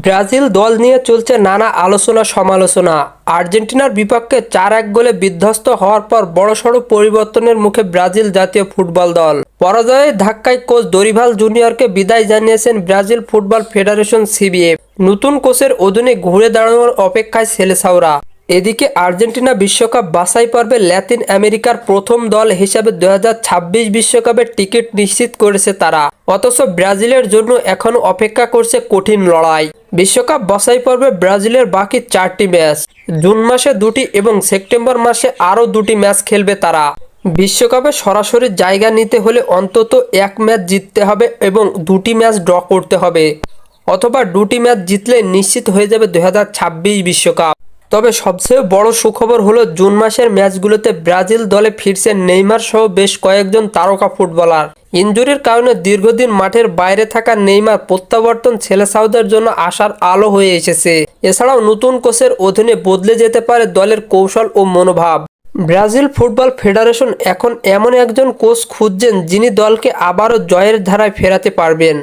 Brazil দল নিয়ে চলছে নানা আলোচনা সমালোচনা। আর্জেন্টিনার বিপক্ষে চার এক গোলে বিধ্বস্ত হওয়ার পর বড়সড় পরিবর্তনের মুখে ব্রাজিল জাতীয় ফুটবল দল। পরাজয়ের ধাক্কায় কোচ দরিভাল জুনিয়রকে বিদায় জানিয়েছেন ব্রাজিল ফুটবল ফেডারেশন সিবিএফ। নতুন কোচের অধীনে ঘুরে দাঁড়ানোর অপেক্ষায় সেলেসাওরা এদিকে আর্জেন্টিনা বিশ্বকাপ বাছাই পর্বে ল্যাতিন আমেরিকার প্রথম দল হিসাবে দু বিশ্বকাপের টিকিট নিশ্চিত করেছে তারা। অথচ ব্রাজিলের জন্য এখনও অপেক্ষা করছে কঠিন লড়াই। বিশ্বকাপ বাছাই পর্বে ব্রাজিলের বাকি চারটি ম্যাচ। জুন মাসে দুটি এবং সেপ্টেম্বর মাসে আরও দুটি ম্যাচ খেলবে তারা। বিশ্বকাপে সরাসরি জায়গা নিতে হলে অন্তত এক ম্যাচ জিততে হবে এবং দুটি ম্যাচ ড্র করতে হবে। অথবা দুটি ম্যাচ জিতলে নিশ্চিত হয়ে যাবে দু বিশ্বকাপ। তবে সবচেয়ে বড় সুখবর হলো জুন মাসের ম্যাচগুলোতে ব্রাজিল দলে ফিরছেন নেইমার সহ বেশ কয়েকজন তারকা ফুটবলার। ইনজুরির কারণে দীর্ঘদিন মাঠের বাইরে থাকা নেইমার প্রত্যাবর্তন ছেলে সাউদের জন্য আশার আলো হয়ে এসেছে। এছাড়াও নতুন কোচের অধীনে বদলে যেতে পারে দলের কৌশল ও মনোভাব। ব্রাজিল ফুটবল ফেডারেশন এখন এমন একজন কোচ খুঁজছেন যিনি দলকে আবারও জয়ের ধারায় ফেরাতে পারবেন।